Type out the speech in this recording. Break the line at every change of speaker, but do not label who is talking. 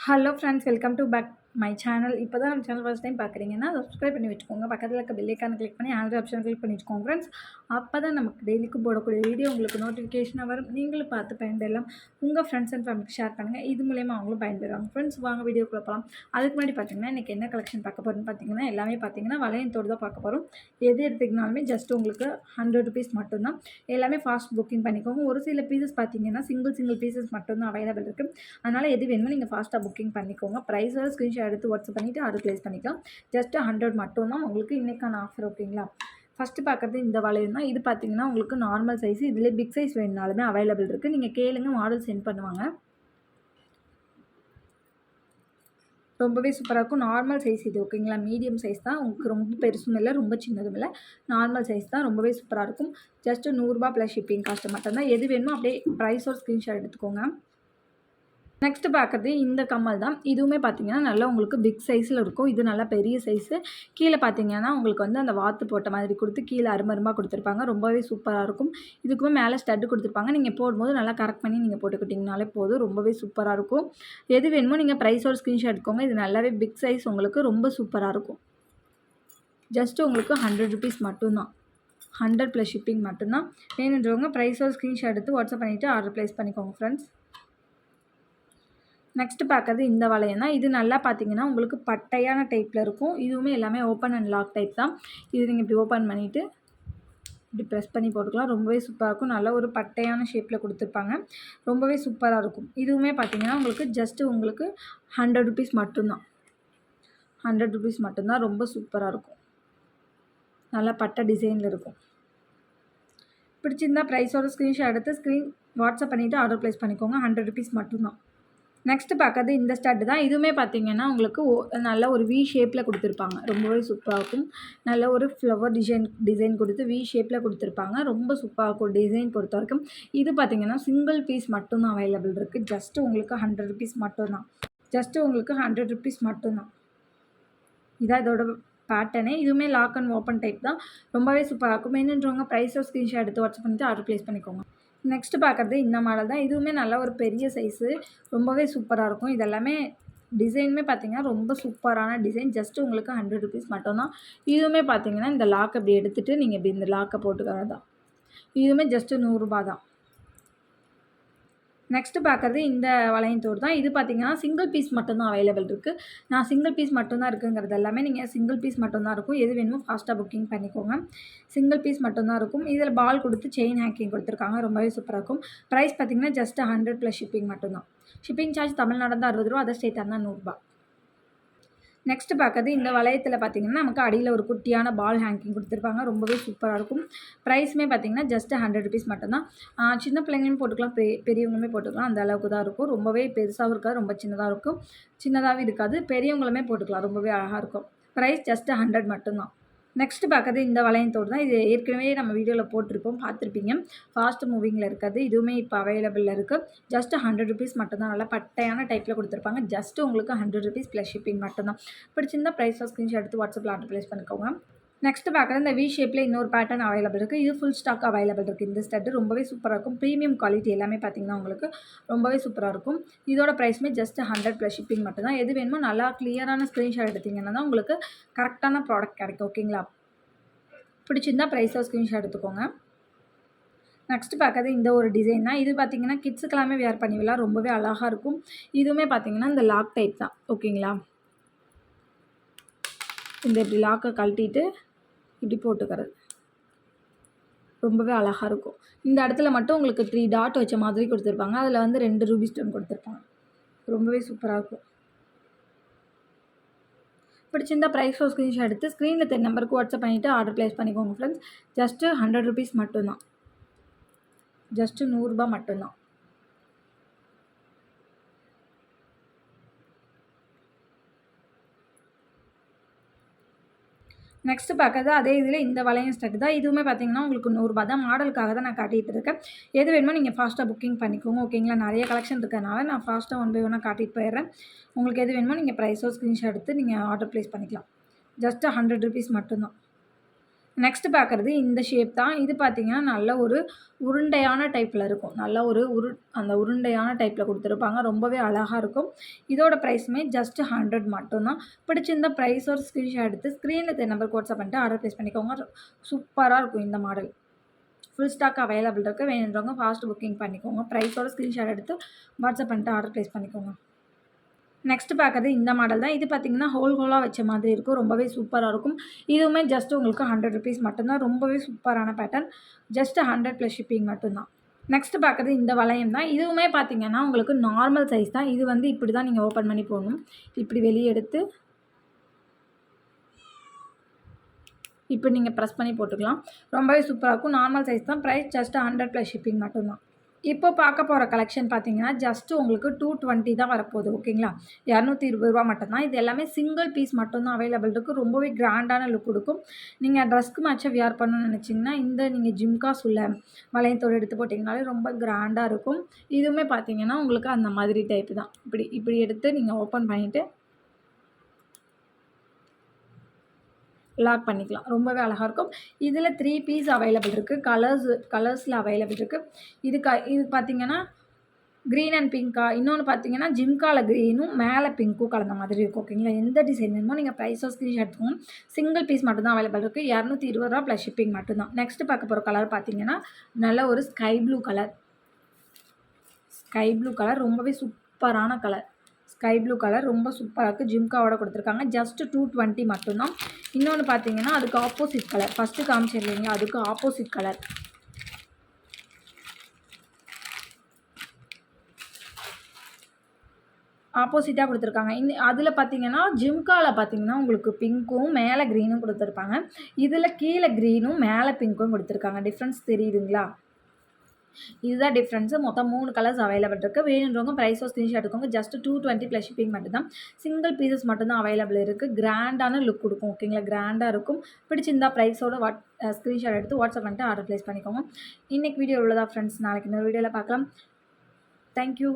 Hello friends welcome to back my channel இப்போ தான் நம்ம சேனல் ஃபஸ்ட் டைம் பார்க்குறீங்கன்னா சப்ஸ்கிரைப் பண்ணி வச்சுக்கோங்க. பக்கத்தில் இருக்க பெல்லைக்கான கிளிக் பண்ணி ஆல்ரெடி ஆப்ஷன் கிளிக் பண்ணி வச்சுக்கோங்க ஃப்ரெண்ட்ஸ் அப்போ தான் நமக்கு டெய்லிக்கும் போடக்கூடிய வீடியோ உங்களுக்கு நோட்டிஃபிகேஷனாக வரும். நீங்களும் பார்த்து பயன்பெறலாம். உங்கள் ஃப்ரெண்ட்ஸ் அண்ட் ஃபேமிலிக்கு ஷேர் பண்ணுங்கள் இது மூலயமா அவங்களும் பயன்பெறுவாங்க. ஃப்ரெண்ட்ஸ் வாங்க வீடியோக்குள்ளே போகலாம் அதுக்கு முன்னாடி பார்த்தீங்கன்னா இன்றைக்கி என்ன கலெக்ஷன் பார்க்க போகிறோம்னு பார்த்தீங்கன்னா எல்லாமே பார்த்தீங்கன்னா வளையத்தோடு தான் பார்க்க போகிறோம் எது எடுத்துக்கினாலுமே ஜஸ்ட் உங்களுக்கு ஹண்ட்ரட் ருபீஸ் மட்டும்தான். எல்லாமே ஃபாஸ்ட் புக்கிங் பண்ணிக்கோங்க. ஒரு சில பீசஸ் பார்த்தீங்கன்னா சிங்கிள் சிங்கிள் பீசஸ் மட்டும்தான் அவைலபிள் இருக்குது அதனால் எது வேணுமோ நீங்கள் ஃபாஸ்ட்டாக புக்கிங் பண்ணிக்கோங்க. ப்ரைஸோட ஸ்க்ரீன்ஷாட் எடுத்து வாட்ஸ்அப் பண்ணிவிட்டு ஆர்டர் ப்ளேஸ் பண்ணிக்கலாம். ஜஸ்ட்டு ஹண்ட்ரட் மட்டும்தான் உங்களுக்கு இன்றைக்கான ஆஃபர் ஓகேங்களா ஃபஸ்ட்டு பார்க்குறது இந்த வளையம் தான். இது பார்த்தீங்கன்னா உங்களுக்கு நார்மல் சைஸ் இதில் பிக் சைஸ் வேணுனாலுமே அவைலபிள் இருக்குது நீங்கள் கேளுங்க மாடல் சென்ட் பண்ணுவாங்க. ரொம்பவே சூப்பராக இருக்கும். நார்மல் சைஸ் இது ஓகேங்களா மீடியம் சைஸ் தான். உங்களுக்கு ரொம்ப பெருசும் இல்லை ரொம்ப சின்னதும் இல்லை. நார்மல் சைஸ் தான். ரொம்பவே சூப்பராக இருக்கும். ஜஸ்ட்டு நூறுரூபா ப்ளஸ் ஷிப்பிங் காஸ்ட்டு மட்டும்தான். எது வேணுமோ அப்படியே ப்ரைஸோட ஸ்க்ரீன்ஷாட் எடுத்துக்கோங்க. நெக்ஸ்ட்டு பார்க்குறது இந்த கம்மல் தான். இதுவுமே பார்த்தீங்கன்னா நல்லா உங்களுக்கு பிக் சைஸில் இருக்கும். இது நல்லா பெரிய சைஸு கீழே பார்த்தீங்கன்னா உங்களுக்கு வந்து அந்த வாத்து போட்ட மாதிரி கொடுத்து கீழே அருமருமாக கொடுத்துருப்பாங்க. ரொம்பவே சூப்பராக இருக்கும். இதுக்குமே மேலே ஸ்டட்டு கொடுத்துருப்பாங்க. நீங்கள் போடும்போது நல்லா கரெக்ட் பண்ணி நீங்கள் போட்டுக்கிட்டிங்கனாலே போதும். ரொம்பவே சூப்பராக இருக்கும். எது வேணுமோ நீங்கள் ப்ரைஸோட ஸ்க்ரீன்ஷாட் எடுக்கோங்க இது நல்லாவே பிக் சைஸ் உங்களுக்கு ரொம்ப சூப்பராக இருக்கும். ஜஸ்ட்டு உங்களுக்கு ஹண்ட்ரட் ருபீஸ் மட்டும்தான். ஹண்ட்ரட் ப்ளஸ் ஷிப்பிங் மட்டும்தான். வேணுன்றவங்க ப்ரைஸோட ஸ்க்ரீன்ஷாட் எடுத்து வாட்ஸ்அப் பண்ணிவிட்டு ஆர்டர் ப்ளேஸ் பண்ணிக்கோங்க ஃப்ரெண்ட்ஸ் நெக்ஸ்ட்டு பார்க்குறது இந்த வளையம் தான் இது நல்லா பார்த்தீங்கன்னா உங்களுக்கு பட்டையான டைப்பில் இருக்கும். இதுவுமே எல்லாமே ஓப்பன் அண்ட் லாக் டைப் தான். இது நீங்கள் இப்படி ஓப்பன் பண்ணிவிட்டு இப்படி ப்ரெஸ் பண்ணி போட்டுக்கலாம். ரொம்பவே சூப்பராக இருக்கும். நல்ல ஒரு பட்டையான ஷேப்பில் கொடுத்துருப்பாங்க. ரொம்பவே சூப்பராக இருக்கும். இதுவுமே பார்த்தீங்கன்னா உங்களுக்கு ஜஸ்ட்டு உங்களுக்கு ஹண்ட்ரட் ருபீஸ் மட்டும்தான். ஹண்ட்ரட் ருபீஸ் மட்டும்தான். ரொம்ப சூப்பராக இருக்கும். நல்லா பட்டை டிசைனில் இருக்கும். பிடிச்சிருந்தால் ப்ரைஸோட ஸ்க்ரீன்ஷாட் எடுத்து ஸ்க்ரீன் வாட்ஸ்அப் பண்ணிவிட்டு ஆர்டர் ப்ளேஸ் பண்ணிக்கோங்க. ஹண்ட்ரட் ருபீஸ் மட்டும்தான். நெக்ஸ்ட்டு பார்க்கறது இந்த ஸ்டட்டு தான். இதுவுமே பார்த்தீங்கன்னா உங்களுக்கு நல்ல ஒரு வி ஷேப்பில் கொடுத்துருப்பாங்க. ரொம்பவே சூப்பராக இருக்கும். நல்ல ஒரு ஃப்ளவர் டிசைன் டிசைன் கொடுத்து வி ஷேப்பில் கொடுத்துருப்பாங்க. ரொம்ப சூப்பராக இருக்கும் டிசைன் பொறுத்த வரைக்கும். இது பார்த்தீங்கன்னா சிங்கிள் பீஸ் மட்டும்தான் அவைலபிள் இருக்குது ஜஸ்ட்டு உங்களுக்கு ஹண்ட்ரட் ருபீஸ் மட்டும்தான் ஜஸ்ட்டு உங்களுக்கு ஹண்ட்ரட் ருபீஸ் மட்டும்தான் இதான் இதோட பேட்டர்னே இதுவுமே லாக் அண்ட் ஓப்பன் டைப் தான். ரொம்பவே சூப்பராக இருக்கும். என்னன்றவங்க ப்ரைஸோ ஸ்க்ரீன்ஷாட் எடுத்து வாட்ஸ்அப் பண்ணிட்டு ஆர்டர் ப்ளேஸ் பண்ணிக்கோங்க. நெக்ஸ்ட்டு பார்க்குறது இந்த மாடல் தான். இதுவுமே நல்ல ஒரு பெரிய சைஸு ரொம்பவே சூப்பராக இருக்கும். இதெல்லாமே டிசைனுமே பார்த்தீங்கன்னா ரொம்ப சூப்பரான டிசைன் ஜஸ்ட்டு உங்களுக்கு ஹண்ட்ரட் ருபீஸ் மட்டும்தான். இதுவுமே பார்த்தீங்கன்னா இந்த லாக் அப்படி எடுத்துகிட்டு நீங்கள் இப்படி இந்த லாக்கை போட்டுக்கிறது தான் இதுவுமே ஜஸ்ட்டு நூறுரூபா தான் நெக்ஸ்ட்டு பார்க்குறது இந்த வளையத்தோடு தான். இது பார்த்திங்கன்னா சிங்கிள் பீஸ் மட்டும்தான் அவைலபிள் இருக்குது நான் சிங்கிள் பீஸ் மட்டும்தான் இருக்குங்கிறது எல்லாமே நீங்கள் சிங்கிள் பீஸ் மட்டும்தான் இருக்கும். எது வேணுமோ ஃபாஸ்ட்டாக புக்கிங் பண்ணிக்கோங்க. சிங்கிள் பீஸ் மட்டும்தான் இருக்கும். இதில் பால் கொடுத்து செயின் ஹேக்கிங் கொடுத்துருக்காங்க. ரொம்பவே சூப்பராக இருக்கும். ப்ரைஸ் பார்த்திங்கன்னா ஜஸ்ட் ஹண்ட்ரட் ப்ளஸ் ஷிப்பிங் மட்டும்தான். ஷிப்பிங் சார்ஜ் தமிழ்நாடு தான் அறுபது ரூபா அதர் ஸ்டேட்டாக இருந்தால் நூறுரூபா நெக்ஸ்ட்டு பார்க்குறது இந்த வளையத்தில் பார்த்திங்கன்னா நமக்கு அடியில் ஒரு குட்டியான பால் ஹேங்கிங் கொடுத்துருப்பாங்க. ரொம்பவே சூப்பராக இருக்கும். ப்ரைஸுமே பார்த்திங்கன்னா ஜஸ்ட் ஹண்ட்ரட் ருபீஸ் மட்டும்தான். சின்ன பிள்ளைங்களும் போட்டுக்கலாம். பெரிய பெரியவங்களுமே போட்டுக்கலாம். அந்த அளவுக்கு தான் இருக்கும். ரொம்பவே பெருசாகவும் இருக்காது. ரொம்ப சின்னதாக இருக்கும். சின்னதாகவே இருக்காது. பெரியவங்களுமே போட்டுக்கலாம். ரொம்பவே அழகாக இருக்கும். ப்ரைஸ் ஜஸ்ட் ஹண்ட்ரட் மட்டும்தான். நெக்ஸ்ட் பார்க்குறது இந்த வளையத்தோடு தான். இது ஏற்கனவே நம்ம வீடியோவில் போட்டிருப்போம் பார்த்துருப்பீங்க. ஃபாஸ்ட் மூவிங்கில் இருக்கிறது. இதுவுமே இப்போ அவைலபிளில் இருக்குது ஜஸ்ட் ஹண்ட்ரட் ருபீஸ் மட்டும்தான் நல்லா பட்டையான டைப்பில் கொடுத்துருப்பாங்க. ஜஸ்ட் உங்களுக்கு ஹண்ட்ரட் ருபீஸ் ப்ளஸ் ஷிப்பிங் மட்டும்தான் பிடிச்சிருந்தா ப்ரைஸாக ஸ்க்ரீன்ஷாட் எடுத்து வாட்ஸ்அப்பில் ஆர்டர் ப்ளேஸ் பண்ணிக்கோங்க. நெக்ஸ்ட்டு பார்க்குறது இந்த வி ஷேப்பில் இன்னொரு பேட்டர்ன் அவைலபிள் இருக்குது இது ஃபுல் ஸ்டாக் அவைலபிள் இருக்குது இந்த ஸ்டட்டு ரொம்பவே சூப்பராக இருக்கும். ப்ரீமியம் குவாலிட்டி எல்லாமே பார்த்திங்கன்னா உங்களுக்கு ரொம்பவே சூப்பராக இருக்கும். இதோட ப்ரைஸுமே ஜஸ்ட் ஹண்ட்ரட் ப்ளஸ் ஷிப்பிங் மட்டும் தான் எது வேணுமோ நல்லா கிளியரான ஸ்க்ரீன்ஷாட் எடுத்திங்கன்னா தான் உங்களுக்கு கரெக்டான ப்ராடக்ட் கிடைக்கும். ஓகேங்களா பிடிச்சிருந்தா ப்ரைஸாக ஸ்க்ரீன்ஷாட் எடுத்துக்கோங்க. நெக்ஸ்ட் பார்க்கறது இந்த ஒரு டிசைன் தான். இது பார்த்திங்கன்னா கிட்ஸுக்கெல்லாமே வேர் பண்ணிவிடலாம் ரொம்பவே அழகாக இருக்கும். இதுவுமே பார்த்திங்கன்னா இந்த லாக் டைப் தான். ஓகேங்களா இந்த இப்படி லாக்கை கழட்டிட்டு இப்படி போட்டுக்கிறது. ரொம்பவே அழகாக இருக்கும். இந்த இடத்துல மட்டும் உங்களுக்கு த்ரீ டாட் வச்ச மாதிரி கொடுத்துருப்பாங்க. அதில் வந்து ரெண்டு ரூபி ஸ்டோன் கொடுத்துருப்பாங்க. ரொம்பவே சூப்பராக இருக்கும். பிடிச்சிருந்தால் ப்ரைஸ் ஸ்க்ரீன்ஷாட் எடுத்து ஸ்க்ரீனில் தென் நம்பருக்கு வாட்ஸ்அப் பண்ணிவிட்டு ஆர்டர் ப்ளேஸ் பண்ணிக்கோங்க ஃப்ரெண்ட்ஸ் ஜஸ்ட்டு ஹண்ட்ரட் ருபீஸ் மட்டும்தான். ஜஸ்ட்டு நூறுரூபா மட்டும்தான். நெக்ஸ்ட்டு பார்க்கறது அதே இதில் இந்த வளையம் ஸ்டக் தான். இதுவுமே பார்த்தீங்கன்னா உங்களுக்கு நூறுரூபா தான். மாடலுக்காக தான் நான் காட்டிகிட்டு இருக்கேன். எது வேணுமோ நீங்கள் ஃபாஸ்ட்டாக புக்கிங் பண்ணிக்கோங்க. ஓகேங்களா நிறைய கலெக்ஷன் இருக்கிறதுனால நான் ஃபாஸ்ட்டாக ஒன் பை ஒன்னாக காட்டிட்டு போயிடுறேன். உங்களுக்கு எது வேணுமோ நீங்கள் ப்ரைஸோ ஸ்க்ரீன்ஷாட் எடுத்து நீங்கள் ஆர்டர் ப்ளேஸ் பண்ணிக்கலாம். ஜஸ்ட்டு ஹண்ட்ரட் ருபீஸ் மட்டும்தான். நெக்ஸ்ட் பார்க்குறது இந்த ஷேப் தான். இது பார்த்தீங்கன்னா நல்ல ஒரு உருண்டையான டைப்பில் இருக்கும். நல்ல ஒரு உரு அந்த உருண்டையான டைப்பில் கொடுத்துருப்பாங்க. ரொம்பவே அழகாக இருக்கும். இதோட ப்ரைஸுமே ஜஸ்ட் ஹண்ட்ரட் மட்டும்தான். பிடிச்சிருந்த ப்ரைஸ் ஒரு ஸ்க்ரீன்ஷாட் எடுத்து ஸ்க்ரீனில் தெரிய நம்பர் வாட்ஸ்அப் பண்ணிட்டு ஆர்டர் ப்ளேஸ் பண்ணிக்கோங்க. சூப்பராக இருக்கும் இந்த மாடல் ஃபுல் ஸ்டாக் அவைலபிள் இருக்குது வேணுன்றவங்க ஃபாஸ்ட் புக்கிங் பண்ணிக்கோங்க. ப்ரைஸோட ஸ்க்ரீன்ஷாட் எடுத்து வாட்ஸ்அப் பண்ணிட்டு ஆர்டர் ப்ளேஸ் பண்ணிக்கோங்க. நெக்ஸ்ட் பார்க்குறது இந்த மாடல் தான். இது பார்த்திங்கன்னா ஹோல் ஹோலாக வச்ச மாதிரி இருக்கும். ரொம்பவே சூப்பராக இருக்கும். இதுவுமே ஜஸ்ட் உங்களுக்கு ஹண்ட்ரட் ருபீஸ் மட்டும்தான். ரொம்பவே சூப்பரான pattern just hundred plus shipping மட்டும்தான். நெக்ஸ்ட் பார்க்குறது இந்த வளையம் தான். இதுவுமே பார்த்தீங்கன்னா உங்களுக்கு நார்மல் சைஸ் தான். இது வந்து இப்படி தான் நீங்கள் ஓப்பன் பண்ணி போகணும் இப்படி வெளியே எடுத்து இப்போ நீங்கள் ப்ரெஸ் பண்ணி போட்டுக்கலாம். ரொம்பவே சூப்பராக இருக்கும். நார்மல் சைஸ் தான். Price just hundred plus shipping மட்டும்தான். இப்போ பார்க்க போகிற கலெக்ஷன் பார்த்தீங்கன்னா ஜஸ்ட்டு உங்களுக்கு டூ டுவெண்ட்டி தான் வரப்போகுது ஓகேங்களா இரநூத்தி இருபது ரூபா மட்டும்தான். இது எல்லாமே சிங்கிள் பீஸ் மட்டும்தான் அவைலபிள் இருக்குது ரொம்பவே கிராண்டான லுக் கொடுக்கும். நீங்கள் ட்ரெஸ்க்கு மேட்சாக வியர் பண்ணணும்னு நினச்சிங்கன்னா இந்த நீங்கள் ஜிம்காஸ் உள்ள வளையத்தோடு எடுத்து போட்டிங்கனாலே ரொம்ப கிராண்டாக இருக்கும். இதுவுமே பார்த்தீங்கன்னா உங்களுக்கு அந்த மாதிரி டைப் தான். இப்படி இப்படி எடுத்து நீங்கள் ஓப்பன் பண்ணிவிட்டு லாக் பண்ணிக்கலாம். ரொம்பவே அழகாக இருக்கும். இதில் த்ரீ பீஸ் அவைலபிள் இருக்குது கலர்ஸ் கலர்ஸில் அவைலபிள் இருக்குது இது க இது பார்த்திங்கன்னா க்ரீன் அண்ட் பிங்க்கா இன்னொன்று பார்த்தீங்கன்னா ஜிம்கால க்ரீனும் மேலே பிங்க்கும் கலந்த மாதிரி இருக்கும். ஓகேங்களா எந்த டிசைன் வேணுமோ நீங்கள் ப்ரைஸோ ஸ்க்ரீன்ஷாட் எடுத்துக்கோங்க. சிங்கிள் பீஸ் மட்டும்தான் அவைலபிள் இருக்குது இரநூத்தி இருபது ரூபா ப்ளஸ் ஷிப்பிங் மட்டும்தான். நெக்ஸ்ட் பார்க்க போகிற கலர் பார்த்தீங்கன்னா நல்ல ஒரு sky blue colour sky blue colour ரொம்பவே சூப்பரான கலர் ஸ்கை ப்ளூ கலர். ரொம்ப சூப்பராக இருக்குது ஜிம்காவோட கொடுத்துருக்காங்க. ஜஸ்ட்டு டூ டுவெண்ட்டி மட்டும்தான். இன்னொன்று பார்த்தீங்கன்னா அதுக்கு ஆப்போசிட் கலர் ஃபஸ்ட்டு காமிச்சிருந்தீங்க அதுக்கு ஆப்போசிட் கலர் ஆப்போசிட்டாக கொடுத்துருக்காங்க. இந்த அதில் பார்த்தீங்கன்னா ஜிம்காவில் பார்த்தீங்கன்னா உங்களுக்கு பிங்க்கும் மேலே க்ரீனும் கொடுத்துருப்பாங்க. இதில் கீழே க்ரீனும் மேலே பிங்க்கும் கொடுத்துருக்காங்க. டிஃப்ரென்ஸ் தெரியுதுங்களா? இதுதான் டிஃப்ரென்ஸு மொத்தம் மூணு கலர்ஸ் அவைலபிள் இருக்குது வேணுன்றவங்க ப்ரைஸோ screenshot எடுக்கோங்க. Just two twenty plus shipping மட்டும்தான். சிங்கிள் பீசஸ் மட்டும்தான் அவைலபிள் இருக்குது கிராண்டான லுக் கொடுக்கும். ஓகேங்களா கிராண்டாக இருக்கும். பிடிச்சிருந்தா ப்ரைஸோட வாட் ஸ்க்ரீன்ஷாட் எடுத்து வாட்ஸ்அப் பண்ணிட்டு ஆர்டர் ப்ளேஸ் பண்ணிக்கோங்க. இன்றைக்கி வீடியோ உள்ளதா ஃப்ரெண்ட்ஸ் நாளைக்கு இன்னொரு வீடியோவில் பார்க்கலாம். தேங்க்யூ